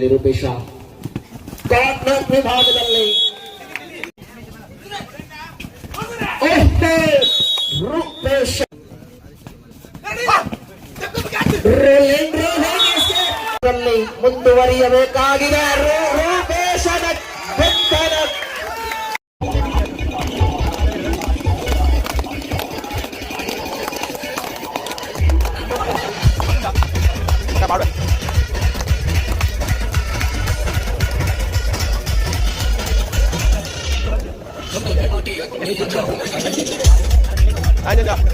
ನಿರೂಪೇಶ corner ವಿಭಾಗದಲ್ಲಿ ಓಹೋ, ರೂಪೇಶ rolling ರಲ್ಲಿ ಮುಂದುವರಿಯಬೇಕಾಗಿದೆ 哎，妞妞舅舅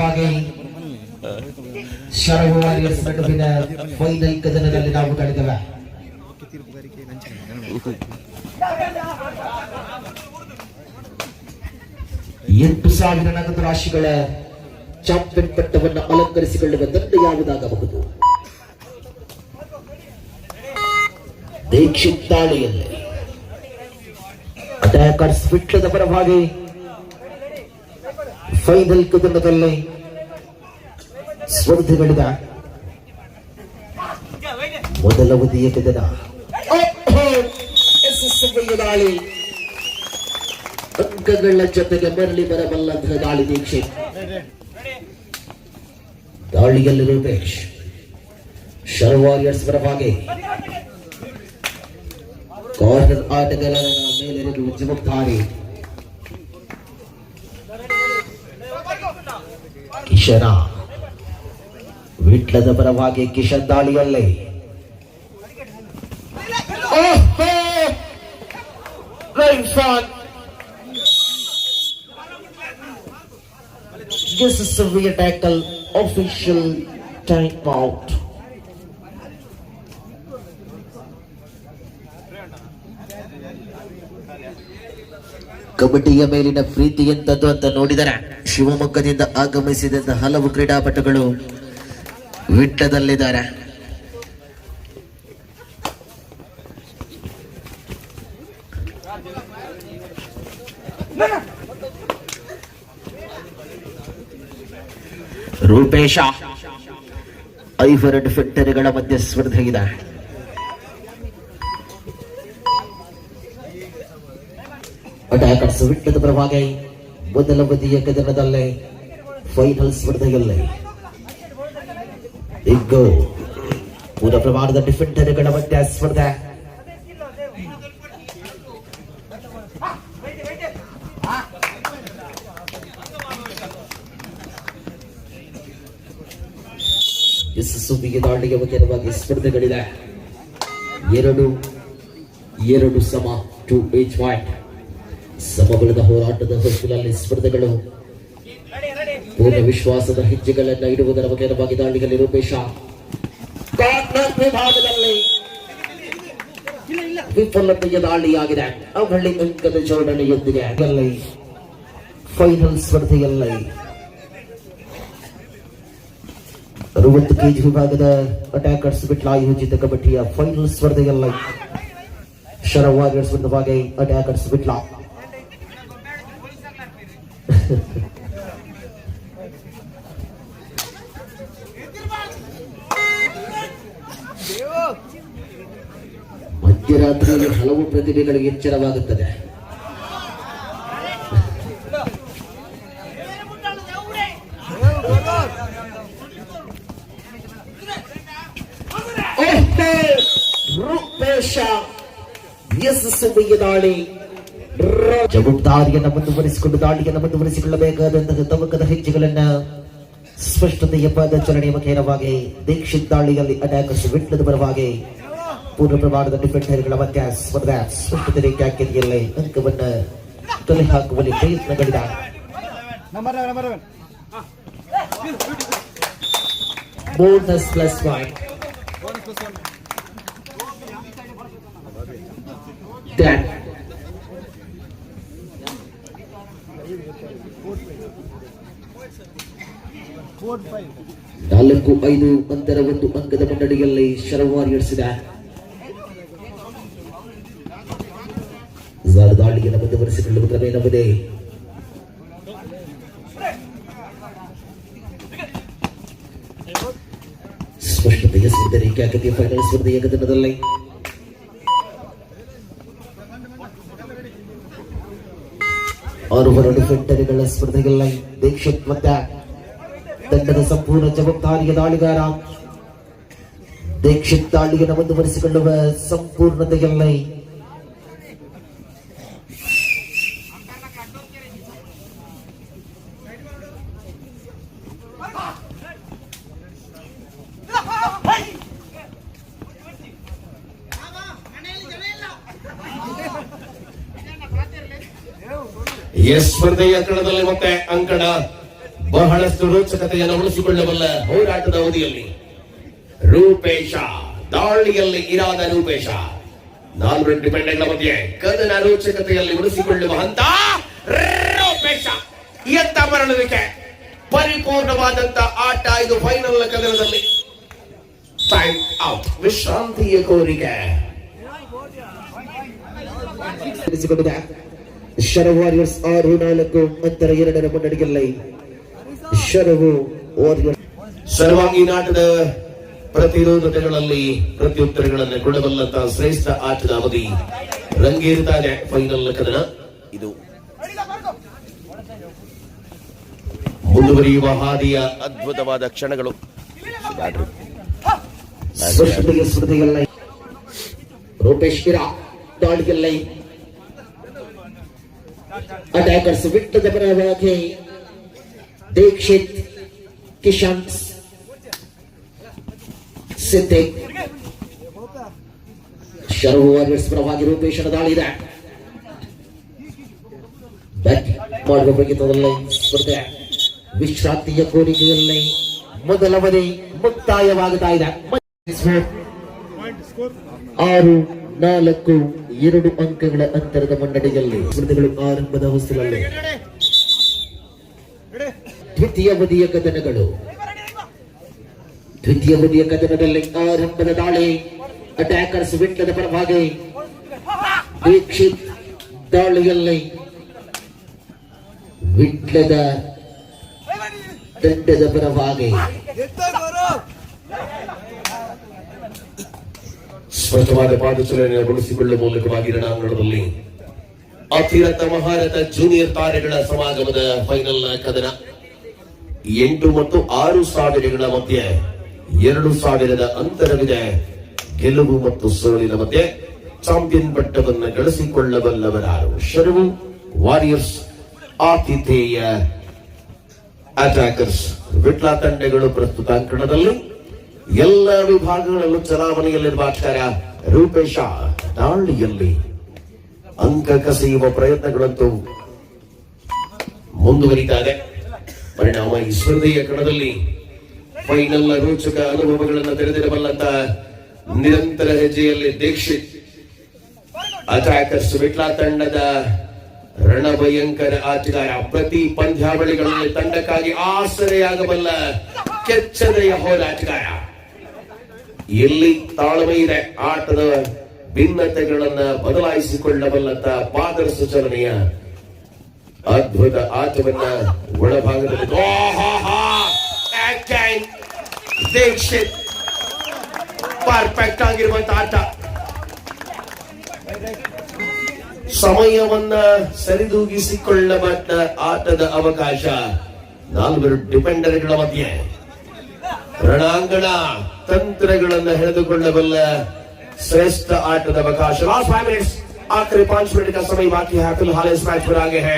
ವಿರುದ್ಧವಾಗಿ ಶರವು ವಾರಿಯರ್ಸ್ ನಡುವಿನ ಫೈನಲ್ ಕದನದಲ್ಲಿ ನಾವು ಕಳೆದವ. ಎಂಟು ಸಾವಿರ ನಗದು ರಾಶಿಗಳ ಚಾಂಪಿಯನ್ ಪಟ್ಟವನ್ನು ಅಲಂಕರಿಸಿಕೊಳ್ಳುವ ದಂಡ ಯಾವುದಾಗಬಹುದು? ದೀಕ್ಷಿತ್ ಅಟ್ಯಾಕರ್ಸ್ ವಿಟ್ಲದ ಪರವಾಗಿ ಫೈನಲ್ ಕದನದಲ್ಲಿ ಸ್ಪರ್ಧೆಗಳಿದ ಮೊದಲ ಉದಿಯ ಕದನ! ಯಶಸ್ವಿಯ ದಾಳಿ. ಅಂಕಗಳ ಜೊತೆಗೆ ಮರಳಿ ಬರಬಲ್ಲಂತಹ ದಾಳಿ ದೀಕ್ಷೆ ದಾಳಿಯಲ್ಲಿ ರೂಪೇಶ್ ಶರ್ವಾರಿಯರ್ಸ್ ಪರವಾಗಿ ಕಾರ್ನರ್ ಆಟಗಾರರ ಮೇಲೆರಡು ಜವಾಬ್ದಾರಿ. ಕಿಶನ ವಿಟ್ಲದ ಪರವಾಗಿ ಕಿಶನ್ ದಾಳಿಯಲ್ಲಿ ಓಹೋ! Right front. This is a rear tackle official time out. ಕಬಡ್ಡಿಯ ಮೇಲಿನ ಪ್ರೀತಿ ಎಂತದ್ದು ಅಂತ ನೋಡಿದರೆ ಶಿವಮೊಗ್ಗದಿಂದ ಆಗಮಿಸಿದಂತ ಹಲವು ಕ್ರೀಡಾಪಟುಗಳು ವಿಟ್ಟದಲ್ಲಿದ್ದಾರೆ. ರೂಪೇಶ ಐವರ ಡಿಫೆಕ್ಟರಿಗಳ ಮಧ್ಯೆ ಸ್ಪರ್ಧೆ ಇದೆ. ಅಟ್ಯಾಕರ್ಸ್ ಸುವಿಟ್ಟದ ಪರವಾಗಿ ಮೊದಲ ಬದಿಯ ಕದನದಲ್ಲೇ ಫೈನಲ್ ಸ್ಪರ್ಧೆಯಲ್ಲೇ. ಇಗ್ಗೋ ಪೂರ್ಣ ಪ್ರಮಾಣದ ಡಿಫೆಂಡರ್ಗಳ ಮಧ್ಯ ಸ್ಪರ್ಧೆ. ಯಶಸ್ಸುವಿಗೆ ದಾಳಿಗೆ ಮುಖ್ಯವಾಗಿ ಸ್ಪರ್ಧೆಗಳಿದೆ ಎರಡು ಎರಡು ಸಮ ಟು ಏಜ್ ಪಾಯಿಂಟ್ ಸಮಬಲದ ಹೋರಾಟದ ಹೊತ್ತಿನಲ್ಲಿ ಸ್ಪರ್ಧೆಗಳು. ಪೂರ್ಣ ವಿಶ್ವಾಸದ ಹೆಜ್ಜೆಗಳನ್ನ ಇಡುವುದರ ಬಗ್ಗೆ ದಾಳಿಯಲ್ಲಿ ರೂಪೇಶ. ವಿಭಾಗದಲ್ಲಿ ವಿಫಲತೆಯ ದಾಳಿಯಾಗಿದೆ. ಅವಳಿ ಅಂಕದ ಜೋಡಣೆಯೊಂದಿಗೆ ಫೈನಲ್ ಸ್ಪರ್ಧೆಯಲ್ಲಿ ಅರವತ್ತು ಕೆಜಿ ವಿಭಾಗದ ಅಟ್ಯಾಕರ್ಸ್ ಬಿಟ್ಲ ಆಯೋಜಿತ ಕಬಡ್ಡಿಯ ಫೈನಲ್ ಸ್ಪರ್ಧೆಯಲ್ಲಿ. ಶರವಾಗಿ ಅಟ್ಯಾಕರ್ಸ್ ಬಿಟ್ಲ. ಮಧ್ಯರಾತ್ರಿಯಲ್ಲಿ ಹಲವು ಪ್ರತಿಭೆಗಳಿಗೆ ಎಚ್ಚರವಾಗುತ್ತದೆ! ರೂಪೇಶ ಯಶಸ್ವಿಯ ದಾಳಿ ರ- ಜವಾಬ್ದಾರಿಯನ್ನು ಮುಂದುವರಿಸಿಕೊಂಡು, ದಾಳಿಯನ್ನು ಮುಂದುವರಿಸಿಕೊಳ್ಳಬೇಕಾದಂತಹ ತವಕದ ಹೆಜ್ಜೆಗಳನ್ನ ಸ್ಪಷ್ಟತೆಯ ಪದಚರಣೆಯ ಮುಖೇನವಾಗಿ ದೀಕ್ಷಿತ್ ದಾಳಿಯಲ್ಲಿ ಅಟ್ಯಾಕರ್ಸ್ ವಿಟ್ಲದ ಪರವಾಗಿ ಪೂರ್ಣ ಪ್ರಮಾಣದ ಡಿಫೆಂಡರ್ಗಳ ಮಧ್ಯ ಸ್ಪರ್ಧೆ ಸ್ಪಷ್ಟತೆ ರೇಖಾಕೆರೆಯಲ್ಲಿ ಅಂಕವನ್ನ ತೊಲೆ ಹಾಕುವಲ್ಲಿ ಪ್ರಯತ್ನಗಳಿದ ಬೋನಸ್ ಪ್ಲಸ್ ಪಾಯಿಂಟ್. ನಾಲ್ಕು ಐದು ಅಂತರ ಒಂದು ಅಂಕದ ಮಂಡಳಿಯಲ್ಲಿ ಶರವಾರಿ ನಡೆಸಿದೆ ದಾಳಿಯನ್ನು ಮುಂದುವರಿಸಿಕೊಳ್ಳುವುದರ ಮೇಲವದೆ ಸ್ಪಷ್ಟತೆಯ ಸ್ಪರ್ಧೆ ರೇಖಾಗತಿಯ ಫೈನಲ್ ಸ್ಪರ್ಧೆಯ ಕದನದಲ್ಲಿ ಆರು ಡಿಫೆಂಡರ್ಗಳ ಸ್ಪರ್ಧೆಗಳಲ್ಲಿ ದೇಶ ಮತ್ತೆ ತಂಡದ ಸಂಪೂರ್ಣ ಜವಾಬ್ದಾರಿಯ ದಾಳಿಗಾರ ದೀಕ್ಷಿತ್ ದಾಳಿಯನ್ನು ಮುಂದುವರಿಸಿಕೊಳ್ಳುವ ಸಂಪೂರ್ಣತೆಯಲ್ಲಿ ಎಸ್ ಸ್ಪರ್ಧೆಯ ಕಣದಲ್ಲಿ ಮತ್ತೆ ಅಂಕಣ ಬಹಳಷ್ಟು ರೋಚಕತೆಯನ್ನು ಉಳಿಸಿಕೊಳ್ಳಬಲ್ಲ ಹೋರಾಟದ ಅವಧಿಯಲ್ಲಿ ರೂಪೇಶ, ದಾಳಿಯಲ್ಲಿ ಇರಾದ ರೂಪೇಶ. ನಾಲ್ವರು ಡಿಪೆಂಡೆಂಟ್ ಮಧ್ಯೆ ಕದನ ರೋಚಕತೆಯಲ್ಲಿ ಉಳಿಸಿಕೊಳ್ಳುವ ಹಂತ ರೂಪೇಶ. ಎತ್ತ ಮರಳುವಿಕೆ? ಪರಿಪೂರ್ಣವಾದಂತ ಆಟ ಇದು ಫೈನಲ್ ಕದನದಲ್ಲಿ. ಟೈಮ್ ಔಟ್ ವಿಶ್ರಾಂತಿಯ ಕೋರಿಕೆ. ತಿಳಿಸಿಕೊಂಡಿದೆ ಶರವ್ ವಾರಿಯರ್ಸ್ ಆರು ನಾಲ್ಕು, ಅಂತರ ಎರಡರ ಮುನ್ನಡೆಯಲ್ಲಿ. ಶರವು ಸರ್ವಾಂಗಿ ನಾಟದ ಪ್ರತಿರೋಧತೆಗಳಲ್ಲಿ ಪ್ರತ್ಯುತ್ತರಗಳನ್ನು ಕೊಡಬಲ್ಲಂತಹ ಶ್ರೇಷ್ಠ ಆಟದ ಅವಧಿ ರಂಗೇರುತ್ತಾರೆ ಫೈನಲ್ ಕದನ ಇದು. ಮುಂದುವರಿಯುವ ಹಾದಿಯ ಅದ್ಭುತವಾದ ಕ್ಷಣಗಳು. ರೂಪೇಶ್ ಅಟ್ಯಾಕರ್ಸ್ ವಿಟ್ಟದ ಪರವಾಗಿ ದೀಕ್ಷಿತ್ ಕಿಶನ್ ಸಿದ್ದಿಕ್ ಶರ್ವ ವಾರಿಯರ್ಸ್ ಪರವಾಗಿ ರೂಪೇಶನ ದಾಳಿ ಇದೆ. ಬ್ಯಾಟ್ ಮಾಡುವ ಬಗೆತದಲ್ಲಿ ಸ್ಪರ್ಧೆ. ವಿಶ್ರಾಂತಿಯ ಕೋರಿಕೆಯಲ್ಲಿ ಮೊದಲವನೇ ಮುಕ್ತಾಯವಾಗುತ್ತಾ ಇದೆ. ಆರು, ನಾಲ್ಕು, ಎರಡು ಅಂಕಗಳ ಅಂತರದ ಮುನ್ನಡೆಯಲ್ಲಿ ಸ್ಪರ್ಧೆಗಳು ಆರಂಭದ ಹೊಸಲಲ್ಲಿ. ದ್ವಿತೀಯ ಬದಿಯ ಕದನಗಳು. ದ್ವಿತೀಯ ಬದಿಯ ಕದನದಲ್ಲಿ ಆರಂಭದ ದಾಳಿ. ಅಟ್ಯಾಕರ್ಸ್ ವಿಟ್ಟದ ಪರವಾಗಿ ದೀಕ್ಷಿತ್ ದಾಳಿಯಲ್ಲಿ ವಿಟ್ಲದ ತಂಡದ ಪರವಾಗಿ ಸ್ಪಷ್ಟವಾದ ಪಾದಚಲನೆಯನ್ನು ಬಳಸಿಕೊಳ್ಳುವ ಮೂಲಕವಾಗಿ ರಣಾಂಗಣದಲ್ಲಿ ಅತಿರಥ ಮಹಾರಥ ಜೂನಿಯರ್ ತಾರೆಗಳ ಸಮಾಗಮದ ಫೈನಲ್ ಕದನ. ಎಂಟು ಮತ್ತು ಆರು ಸಾವಿರಗಳ ಮಧ್ಯೆ, ಎರಡು ಸಾವಿರದ ಅಂತರವಿದೆ. ಗೆಲುವು ಮತ್ತು ಸೋಲಿನ ಮಧ್ಯೆ ಚಾಂಪಿಯನ್ ಪಟ್ಟವನ್ನು ಗಳಿಸಿಕೊಳ್ಳಬಲ್ಲವರಾರು ಶರವು ವಾರಿಯರ್ಸ್, ಆತಿಥೇಯ ಅಟ್ಯಾಕರ್ಸ್. ವಿಟ್ಲಾ ತಂಡಗಳು ಪ್ರಸ್ತುತ ಅಂಕಣದಲ್ಲಿ ಎಲ್ಲ ವಿಭಾಗಗಳಲ್ಲೂ ಚಲಾವಣೆಯಲ್ಲಿರುವ ಆಚಾರ ರೂಪೇಶ ದಾಳಿಯಲ್ಲಿ ಅಂಕ ಕಸಿಯುವ ಪ್ರಯತ್ನಗಳಂತೂ ಮುಂದುವರಿತಾ ಇದೆ. ಪರಿಣಾಮ ಈ ಸ್ಪರ್ಧೆಯ ಕಣದಲ್ಲಿ ಫೈನಲ್ ರೋಚಕ ಅನುಭವಗಳನ್ನು ತೆರೆದಿರಬಲ್ಲಂತ ನಿರಂತರ ಹೆಜ್ಜೆಯಲ್ಲಿ ದೀಕ್ಷಿತ್ ಅಟ್ಯಾಕರ್ಸ್ ವಿಟ್ಲಾ ತಂಡದ ರಣಭಯಂಕರ ಆಟಗಾರ ಪ್ರತಿ ಪಂದ್ಯಾವಳಿಗಳಲ್ಲಿ ತಂಡಕ್ಕಾಗಿ ಆಸರೆಯಾಗಬಲ್ಲ ಕೆಚ್ಚದೆಯ ಹೋರಾಟಗಾರ ಎಲ್ಲಿ ತಾಳ್ಮೆ ಇದೆ, ಆಟದ ಭಿನ್ನತೆಗಳನ್ನ ಬದಲಾಯಿಸಿಕೊಳ್ಳಬಲ್ಲಂತ ಪಾದರ ಚಲನೆಯ ಅದ್ಭುತ ಆಟವನ್ನ ಒಳಭಾಗದಲ್ಲಿ ಓಹಾಹಾ! Again, ದೀಕ್ಷಿತ್ ಪರ್ಫೆಕ್ಟ್ ಆಗಿರುವಂತ ಆಟ ಸಮಯವನ್ನ ಸರಿದೂಗಿಸಿಕೊಳ್ಳಬಟ್ಟ ಆಟದ ಅವಕಾಶ ನಾಲ್ವರು ಡಿಪೆಂಡರ್ಗಳ ಮಧ್ಯೆ ರಣಾಂಗಣ ತಂತ್ರಗಳನ್ನು ಹೆಣೆದುಕೊಳ್ಳಬಲ್ಲ श्रेष्ठ आठ अवकाश लास्ट फाइव मिनट्स आखिरी पांच मिनट का समय बाकी है फिलहाल इस मैच पर आगे है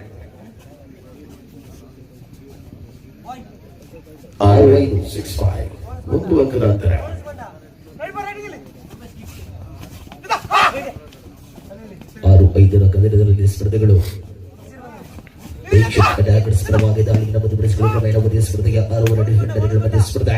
ಆರು ಐದು ಸಿಕ್ಸ್ ಫೈವ್ ಒಂದು ಅಂಕದ ಅಂತರ. ಆರು ಐದರ ಕದನದಲ್ಲಿ ಸ್ಪರ್ಧೆಗಳು. ಮಧ್ಯಪ್ರದೇಶಗಳು ಕ್ರಮೇಣ ಮಧ್ಯ ಸ್ಪರ್ಧೆಗೆ ಆರು ಡಿಫೆಂಡರ್ಗಳ ಮಧ್ಯ ಸ್ಪರ್ಧೆ.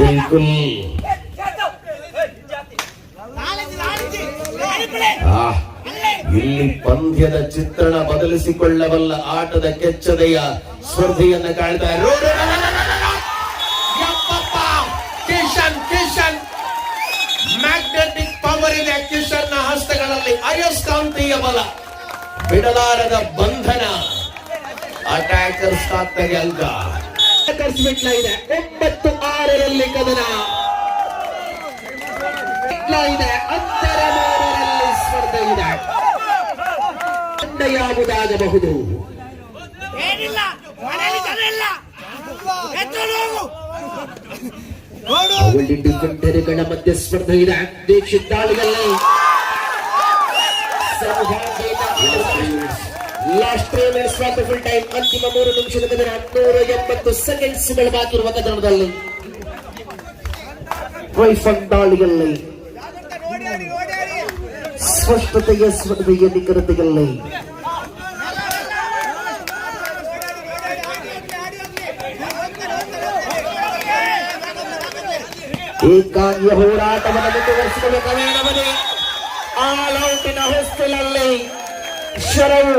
बिल्कुल ಇಲ್ಲಿ ಪಂದ್ಯದ ಚಿತ್ರಣ ಬದಲಿಸಿಕೊಳ್ಳಬಲ್ಲ ಆಟದ ಕೆಚ್ಚದೆಯ ಸ್ಪರ್ಧೆಯನ್ನು ಕಾಣ್ತಾ ಕಿಶನ್ ಕಿಶನ್. ಮ್ಯಾಗ್ನೆಟಿಕ್ ಪವರ್ ಇದೆ ಕಿಶನ್ ಹಸ್ತಗಳಲ್ಲಿ. ಅಯಸ್ಕಾಂತೀಯ ಬಲ. ಬಿಡಲಾರದ ಬಂಧನ. ಅಟ್ಯಾಕರ್ಸ್ ಆಗ್ತದೆ ಕರ್ಸ್ಬಿಟ್ಲ ಇದೆ. ಒಂಬತ್ತು ಆರರಲ್ಲಿ ಕದನ. ಇದೆ. ಅಂತರ ಮೂರರಲ್ಲಿ ಸ್ಪರ್ಧೆ ಇದೆ. ಯಾವುದಾಗಬಹುದು ಡಿಫೆಂಡರ್ಗಳ ಮಧ್ಯೆ ಸ್ಪರ್ಧೆ ಇದೆ. ದೀಕ್ಷಿತ್ ದಾಳಿಯಲ್ಲಿ ಮಾತ್ರ ಫುಲ್ ಟೈಮ್ ಅಂತಿಮ ಮೂರು ನಿಮಿಷದ ಕದನ ನೂರ ಎಂಬತ್ತು ಸೆಕೆಂಡ್ಸ್ಗಳು ಬಾಕಿರುವ ಕದನದಲ್ಲಿ. ರೈಫಲ್ ದಾಳಿಯಲ್ಲಿ. ಸ್ಪಷ್ಟತೆಯ ಸ್ಪರ್ಧೆಯ ನಿಖರತೆಯಲ್ಲಿ. ಏಕಾಂಗಿಯ ಹೋರಾಟವನ್ನು ಮುಂದುವರಿಸಿಕೊಂಡು ಕ್ರಮೇಣವೇ ಆಲ್ ಔಟಿನ ಹೊಸ್ತಿಲಲ್ಲಿ ಶರವು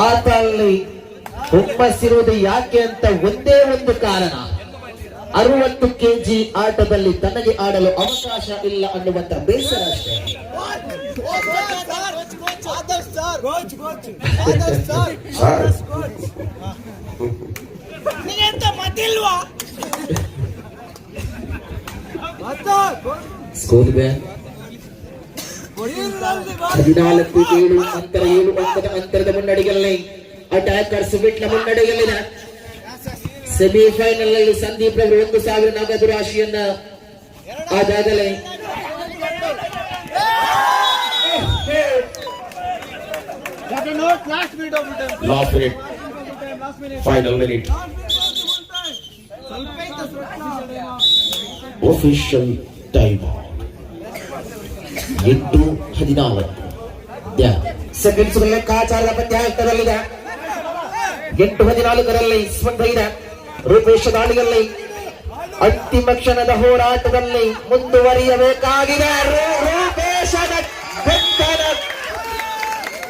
ಆತ ಅಲ್ಲಿ ಹುಮ್ಮಸ್ಸಿರುವುದು ಯಾಕೆ ಅಂತ ಒಂದೇ ಒಂದು ಕಾರಣ. ಅರವತ್ತು ಕೆಜಿ ಆಟದಲ್ಲಿ ತನಗೆ ಆಡಲು ಅವಕಾಶ ಇಲ್ಲ ಅನ್ನುವಂತ ಬೇಸರ ಅಷ್ಟೇ. ಸರ್ ನಿನಗೆಂತ ಮತ್ತಿಲ್ವಾ ಸ್ಕೋರ್ ಬ್ಯಾನ್ ಹದಿನಾಲ್ಕು ಏಳು ಅಂತರ ಏಳು ಅಂಕದ ಅಂತರದ ಮುನ್ನಡೆಯಲ್ಲಿ ಅಟ್ಯಾಕರ್ಸ್ ಬಿಟ್ಲ ಮುನ್ನಡೆಯಲ್ಲಿದೆ. ಸೆಮಿಫೈನಲ್ನಲ್ಲಿ ಸಂದೀಪ್ ಅವರು ಒಂದು ಸಾವಿರ ನಗದು ರಾಶಿಯನ್ನ ಅದಾಗಲೇ ಲಾಸ್ಟ್ ಮಿನಿಟ್ ಟೈಮ್ ಎಂಟು ಹದಿನಾಲ್ಕು. ಸೆಕೆಂಡ್ಸ್ ಲೆಕ್ಕಾಚಾರದ ಪಂದ್ಯ ಆಗ್ತದಲ್ಲಿದೆ ಎಂಟು ಹದಿನಾಲ್ಕರಲ್ಲಿ ಸ್ಪರ್ಧೆ ಇದೆ ರೂಪೇಶ ದಾಳಿಯಲ್ಲಿ ಅಂತಿಮ ಕ್ಷಣದ ಹೋರಾಟದಲ್ಲಿ ಮುಂದುವರಿಯಬೇಕಾಗಿದೆ. ರೂಪೇಶ್ ರೂಪೇಶನ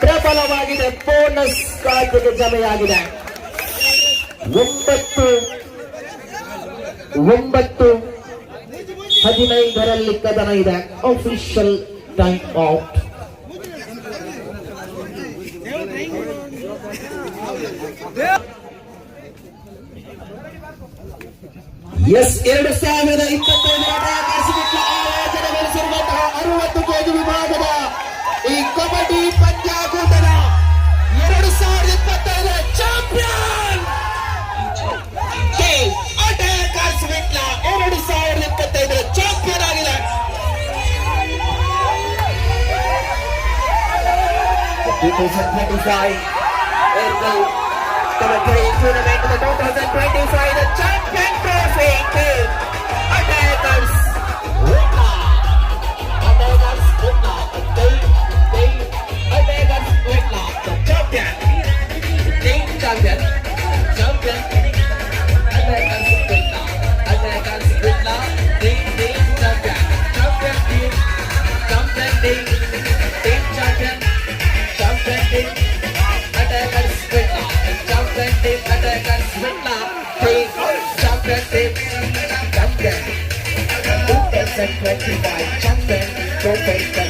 ಪ್ರಬಲವಾಗಿದೆ. ಬೋನಸ್ ಕಾಯ್ದೆಗೆ ಜಮೆಯಾಗಿದೆ. ಒಂಬತ್ತು ಒಂಬತ್ತು ಹದಿನೈದರಲ್ಲಿ ಕದನ ಇದೆ. ಅಫಿಷಿಯಲ್ ಟೈಮ್ ಔಟ್ ಎಸ್ ಎರಡು ಸಾವಿರದ ಇಪ್ಪತ್ತೈದರ ಅರವತ್ತು ಕೋಟಿ ವಿಭಾಗದ ಈ kabaddi 2025 in the Calabay tournament of the 2025 the champion trophy to America's sexy guy, jumping, go face